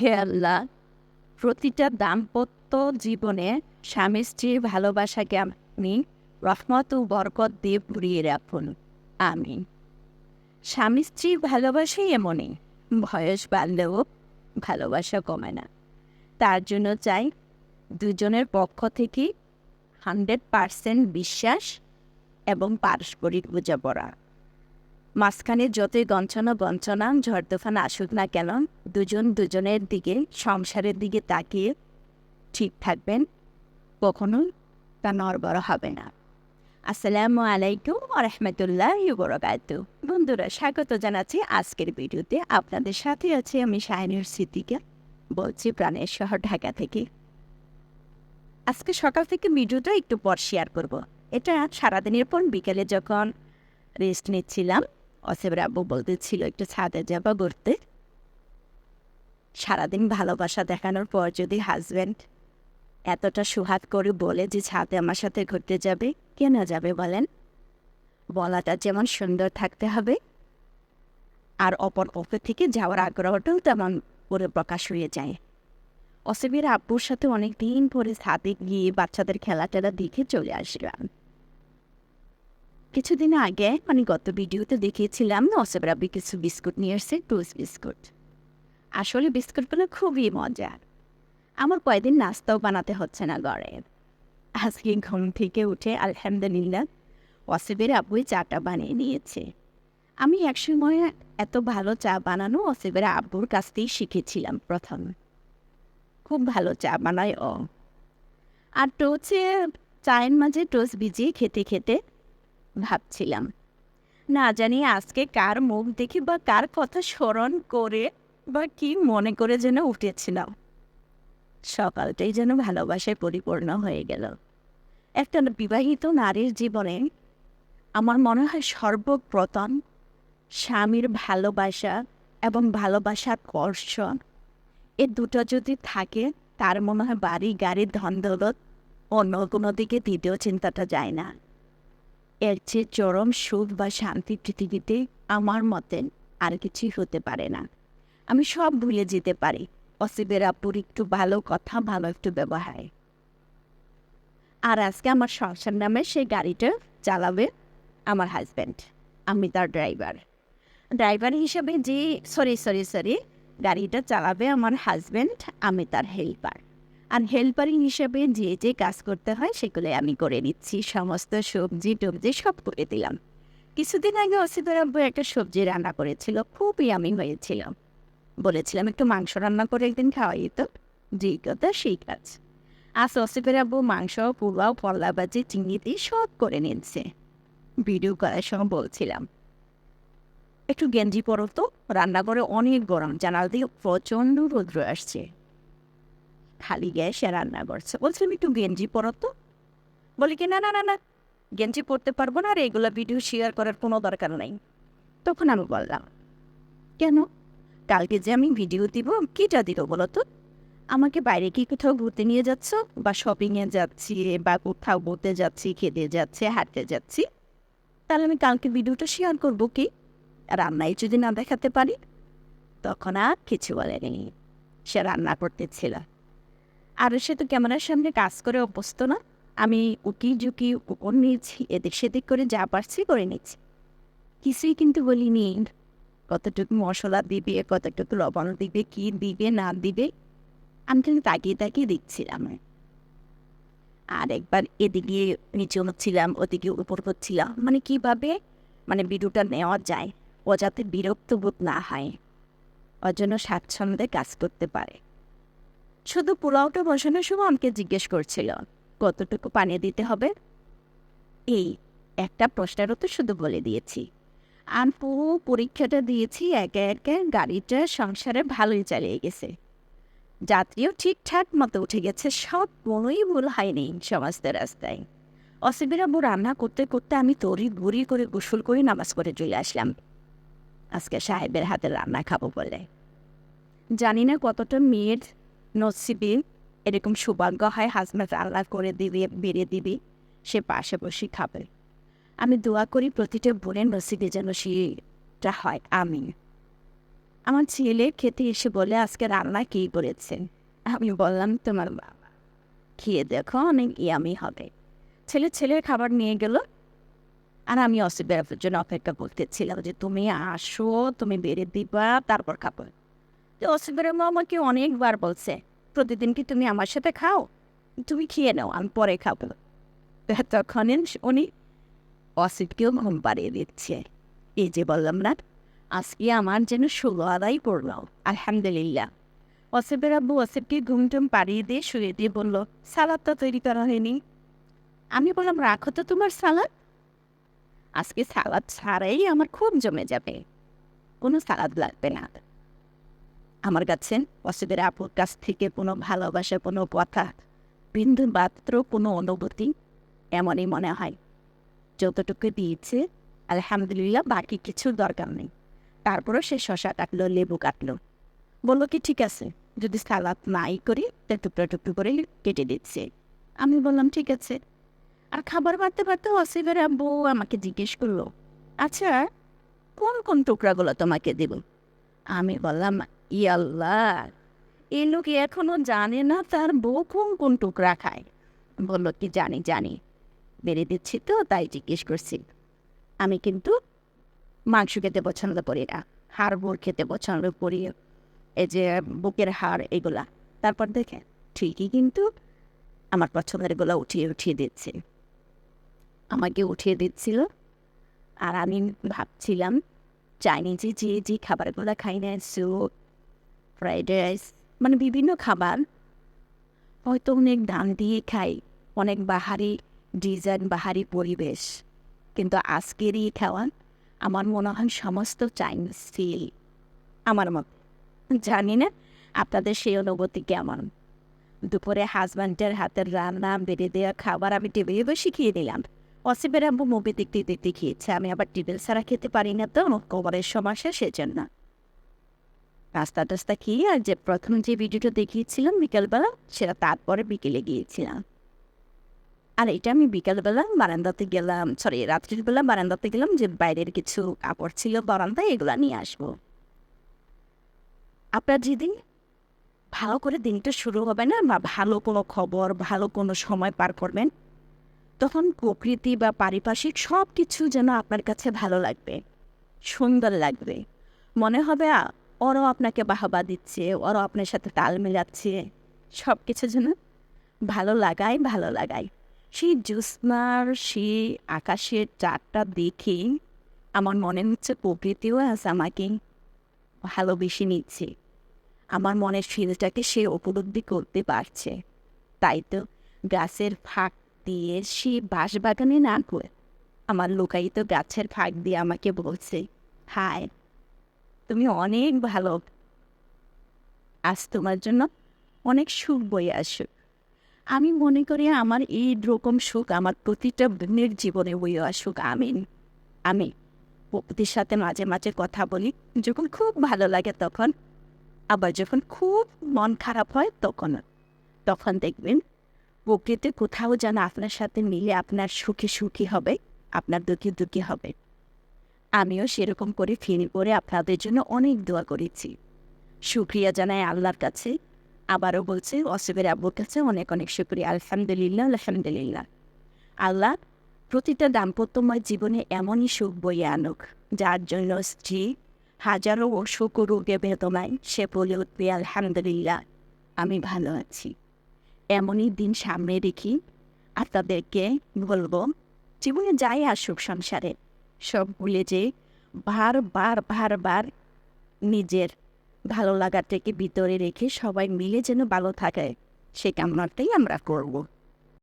হে আল্লাহ প্রতিটা দাম্পত্য জীবনে স্বামী স্ত্রীর ভালোবাসাকে আপনি রহমত ও বরকত দিয়ে পুরিয়ে রাখুন। আমিন। স্বামী স্ত্রীর ভালোবাসাই এমনই, বয়স বাড়লেও ভালোবাসা কমে না। তার জন্য চাই দুজনের পক্ষ থেকে হান্ড্রেড পারসেন্ট বিশ্বাস এবং পারস্পরিক বোঝাপড়া। মাঝখানে যতই গঞ্চনা বঞ্চনা ঝড় তুফান আসুক না কেন, দুজন দুজনের দিকে, সংসারের দিকে তাকিয়ে ঠিক থাকবেন। কখনো তা নড়বড় হবে না। আসসালামু আলাইকুম রহমতুল্লাহ বরকাত বন্ধুরা, স্বাগত জানাচ্ছি আজকের ভিডিওতে। আপনাদের সাথে আছি আমি শাহিনুর সিদ্দিকা, বলছি প্রাণের শহর ঢাকা থেকে। আজকে সকাল থেকে ভিডিওটা একটু পর শেয়ার করব। এটা সারাদিনের পর বিকেলে যখন রেস্ট নিচ্ছিলাম অসেবের আব্বু বলতেছিল একটু ছাদে যাবা ঘুরতে। সারাদিন ভালোবাসা দেখানোর পর যদি হাজব্যান্ড এতটা সুহাত করে বলে যে ছাদে আমার সাথে ঘুরতে যাবে, কেন যাবে বলেন? বলাটা যেমন সুন্দর থাকতে হবে। আর অপর পক্ষ থেকে যাওয়ার আগ্রহটাও তেমন করে প্রকাশ হয়ে যায়। অসেবের আব্বুর সাথে অনেক দিন পরে ছাদে গিয়ে বাচ্চাদের খেলা টেলা দেখে চলে আসলাম। কিছুদিন আগে মানে গত ভিডিওতে দেখিয়েছিলাম অসেবের আব্বু কিছু বিস্কুট নিয়ে এসছে, টুস বিস্কুট। আসলে বিস্কুটগুলো খুবই মজার। আমার কয়েকদিন নাস্তাও বানাতে হচ্ছে না ঘরে। আজকে ঘুম থেকে উঠে আলহামদুলিল্লাহ অসেবের আব্বুই চাটা বানিয়ে নিয়েছে। আমি একসময় এত ভালো চা বানানো অসেবের আব্বুর কাছ থেকেই শিখেছিলাম প্রথম। খুব ভালো চা বানায় ও। আর টোচে চায়ের মাঝে টোচ ভিজিয়ে খেতে খেতে ভাবছিলাম। না জানি আজকে কার মুখ দেখি বা কার কথা স্মরণ করে বা কি মনে করে যেন উঠেছিলাম। সকালটাই যেন ভালোবাসায় পরিপূর্ণ হয়ে গেল। একটা বিবাহিত নারীর জীবনে আমার মনে হয় সর্বপ্রথম স্বামীর ভালোবাসা এবং ভালোবাসার কর্ষণ এ দুটো যদি থাকে তার মনে হয় বাড়ি গাড়ি ধন দৌলত অন্য কোনো দিকে দ্বিতীয় চিন্তাটা যায় না। এর চেয়ে চরম সুখ বা শান্তি পৃথিবীতে আমার মতে আর কিছুই হতে পারে না। আমি সব ভুলে যেতে পারি। অসিবের আপুর একটু ভালো কথা, ভালো একটু ব্যবহার। আর আজকে আমার সংসার নামে সেই গাড়িটা চালাবে আমার হাজব্যান্ড আমি তার ড্রাইভার ড্রাইভার হিসেবে যে সরি সরি সরি গাড়িটা চালাবে আমার হাজব্যান্ড আমি তার হেল্পার আর হেল্পারিং হিসেবে যে যে কাজ করতে হয় সেগুলো আমি করে নিচ্ছি। সমস্ত সবজি টবজি সব করে দিলাম। কিছুদিন আগে অসিদের আব্বু একটা সবজি রান্না করেছিল, খুবই আমি হয়েছিল বলেছিলাম, একটু মাংস রান্না করে একদিন খাওয়াই তো। যে কথা সেই কাজ। আজ অসিফের আব্বু মাংস, পোলাও পল্লা বাজি চিংড়ি দিয়ে সব করে নিচ্ছে। ভিডিও করার সময় বলছিলাম, একটু গেঞ্জি পরো তো। রান্নাঘরে অনেক গরম, জানাল দিয়ে প্রচণ্ড রৌদ্র আসছে। খালি গ্যাসে রান্না করছে। বলছিলাম একটু গেঞ্জি পরো তো। বলি কি, না না না না, গেঞ্জি পরতে পারব না আর এগুলো ভিডিও শেয়ার করার কোনো দরকার নেই। তখন আমি বললাম, কেন? কালকে যে আমি ভিডিও দিব, কিটা দিব বলো তো? আমাকে বাইরে কি কোথাও ঘুরতে নিয়ে যাচ্ছ? বা শপিংয়ে যাচ্ছি, বা কোথাও ঘুরতে যাচ্ছি, খেতে যাচ্ছে, হাঁটতে যাচ্ছি? তাহলে আমি কালকে ভিডিওটা শেয়ার করব কি? রান্নাই যদি না দেখাতে পারি? তখন আর কিছু বলেনি। সে রান্না করতেছিল। আর সে তো ক্যামেরার সামনে কাজ করে অভ্যস্ত না। আমি উকি ঝুঁকি উপর নিয়েছি, এদিক সেদিক করে যা পারছি করে নিচ্ছি। কিছুই কিন্তু বলিনি কতটুকু মশলা দিবে, কতটুকু লবণ দিবে, কি দিবে, না দিবে আমি কিন্তু তাকিয়ে তাকিয়ে দেখছিলাম আর। একবার এদিকে নিচে হচ্ছিলাম ওদিকে উপর হচ্ছিলাম মানে কীভাবে মানে ভিডিওটা নেওয়া যায়। ও যাতে বিরক্ত বোধ না হয়। ওর জন্য স্বাচ্ছন্দ্যে কাজ করতে পারে। শুধু পোলাওটা বসানোর সময় আমাকে জিজ্ঞেস করছিল। কতটুকু পানি দিতে হবে? এই, একটা প্রশ্নেরও তো শুধু বলে দিয়েছি। আর পুরো পরীক্ষাটা দিয়েছি, একে একে গাড়িটা সংসারে ভালোই চালিয়ে গেছে। যাত্রীও ঠিকঠাক মতো উঠে গেছে, সব কোনোই ভুল হয়নি সমস্ত রাস্তায়। অসিবির আব্বু রান্না করতে করতে আমি তরি ঘুরি করে গোসল করে নামাজ করে চলে আসলাম। আজকে সাহেবের হাতে রান্না খাব বলে। জানি না কতটা মেয়ের নসিবে এরকম সৌভাগ্য হয় হাজব্যান্ড রান্না করে দিবে বেড়ে দিবি, সে পাশে বসে খাবে। আমি দোয়া করি প্রতিটা বোনের নসিবে যেন সেটা হয়। আমি আমার ছেলে খেতে এসে বলে, আজকে রান্না কী করেছেন আমি বললাম, তোমার বাবা। খেয়ে দেখো, অনেক ইয়ামি হবে। ছেলে ছেলের খাবার নিয়ে গেল। আর আমি অসিবের জন্য অপেক্ষা করতেছিলাম যে, তুমি আসো, তুমি বেড়ে দিবা, তারপর খাব। তো মা আমাকে অনেকবার বলছে, প্রতিদিন কি তুমি আমার সাথে খাও? তুমি খেয়ে নাও, আমি পরে খাব। তখন উনি অসিবকেও ঘুম পাড়িয়ে দিচ্ছে। এই যে বললাম না, আজকে আমার যেন ষোলো আদাই পড়ল, আলহামদুলিল্লাহ। অসিবের আব্বু অসিবকে ঘুম টুম পাড়িয়ে দিয়ে শুয়ে দিয়ে বলল, সালাদটা তৈরি করা হয়নি। আমি বললাম, রাখো তো তোমার সালাদ। আজকে সালাদ ছাড়াই আমার খুব জমে যাবে, কোনো সালাদ লাগবে না। আমার কাছে অসিবের আপুর কাছ থেকে কোনো ভালোবাসা, কোনো কথা বিন্দু মাত্র কোনো অনুভূতি এমনই মনে হয়। যতটুকু দিয়েছে, আলহামদুলিল্লাহ বাকি কিছুর দরকার নেই। তারপরও সে শশা কাটলো, লেবু কাটলো। বলল কি, ঠিক আছে, যদি সালাদ নাই করি তা টুকরো টুকরো করে কেটে দিচ্ছে। আমি বললাম, ঠিক আছে। আর খাবার বাড়তে বাড়তে অসিবের আব্বু আমাকে জিজ্ঞেস করল আচ্ছা কোন কোন টুকরাগুলো তোমাকে দেব? আমি বললাম ইয়াল্লাহ লোক এখনও জানে না তার বউ কোন কোন টুকরা খায়। বলল, কি জানি জানি। বেড়ে দিচ্ছি তো, তাই জিজ্ঞেস করছি। আমি কিন্তু মাংস খেতে পছন্দ করি না, হাড় বোর খেতে পছন্দ করি। এই যে বুকের হাড়, এগুলা। তারপর দেখে, ঠিকই কিন্তু আমার পছন্দের এগুলো উঠিয়ে উঠিয়ে দিচ্ছে। আমাকে উঠিয়ে দিচ্ছিল। আর আমি ভাবছিলাম, চাইনিজে যে যে খাবারগুলো খাই না, স্যুপ ফ্রাইড রাইস মানে বিভিন্ন খাবার। হয়তো অনেক দাম দিয়ে খাই, অনেক বাহারি ডিজাইন, বাহারি পরিবেশ। কিন্তু আজকের এই খাওয়া আমার মনে হয় সমস্ত চাইনিজ ফিল আমার মতো। জানি না, আপনাদের সেই অনুভূতি কেমন? দুপুরে হাজব্যান্ডের হাতের রান্না, বেড়ে দেওয়া খাবার আমি টেবিলে বসে খেয়ে নিলাম অসিবের আব্বু মুভি দেখতে দেখতে খেয়েছে আমি আবার টেবিল ছাড়া খেতে পারি না তো কোমরের সমস্যা সেজন্য। রাস্তা টাস্তা খেয়ে আর যে প্রথম যে ভিডিওটা দেখিয়েছিলাম বিকেলবেলা, সেটা তারপরে বিকেলে গিয়েছিলাম। আর এটা আমি বিকালবেলা বারান্দাতে গেলাম সরি রাত্রির বেলা বারান্দাতে গেলাম, যে বাইরের কিছু কাপড় ছিল বারান্দায় এগুলা নিয়ে আসব। আপনার যেদিন ভালো করে দিনটা শুরু হবে না, বা ভালো কোনো খবর, ভালো কোনো সময় পার করবেন, তখন প্রকৃতি বা পারিপার্শ্বিক সব কিছু যেন আপনার কাছে ভালো লাগবে, সুন্দর লাগবে। মনে হবে ওরাও আপনাকে বাহবা দিচ্ছে, ওরাও আপনার সাথে তাল মেলাচ্ছে। সব কিছু যেন ভালো লাগাই ভালো লাগাই সেই জ্যোৎস্নার সেই আকাশের চারটা দেখে আমার মনে হচ্ছে প্রকৃতিও আজ আমাকে ভালোবেসে নিচ্ছে। আমার মনের ফিলটাকে সে উপলব্ধি করতে পারছে। তাই তো গাছের ফাঁক দিয়ে সে বাঁশবাগানে না করে আমার লুকায়িত গাছের ফাঁক দিয়ে আমাকে বলছে, হায় তুমি অনেক ভালো আজ তোমার জন্য অনেক সুখ বয়ে আসুক আমি মনে করি আমার এই রকম সুখ আমার প্রতিটা বোনের জীবনে বয়ে আসুক। আমিন। আমি প্রকৃতির সাথে মাঝে মাঝে কথা বলি, যখন খুব ভালো লাগে তখন। আবার যখন খুব মন খারাপ হয় তখন তখন দেখবেন প্রকৃতি কোথাও যেন আপনার সাথে মিলে আপনার সুখে সুখী হবে, আপনার দুঃখী দুঃখী হবে। আমিও সেরকম করে ফিরে করে আপনাদের জন্য অনেক দোয়া করেছি। শুক্রিয়া জানাই আল্লাহর কাছে। আবারও বলছে অসিবের আব্বুর কাছে অনেক অনেক শুক্রিয়া। আলহামদুলিল্লাহ আলহামদুলিল্লাহ। আল্লাহ প্রতিটা দাম্পত্যময় জীবনে এমনই সুখ বইয়ে আনুক, যার জন্য স্ত্রী হাজারো অসুখ রোগে বেদনায় সে বলে উঠবে, আলহামদুলিল্লাহ, আমি ভালো আছি। এমনই দিন সামনে রেখি আর তাদেরকে বলব, জীবনে যাই আসুক সংসারে সব ভুলে যে বার বার নিজের ভালো লাগাটাকে ভিতরে রেখে সবাই মিলে যেন ভালো থাকে, সে কামনাটাই আমরা করব।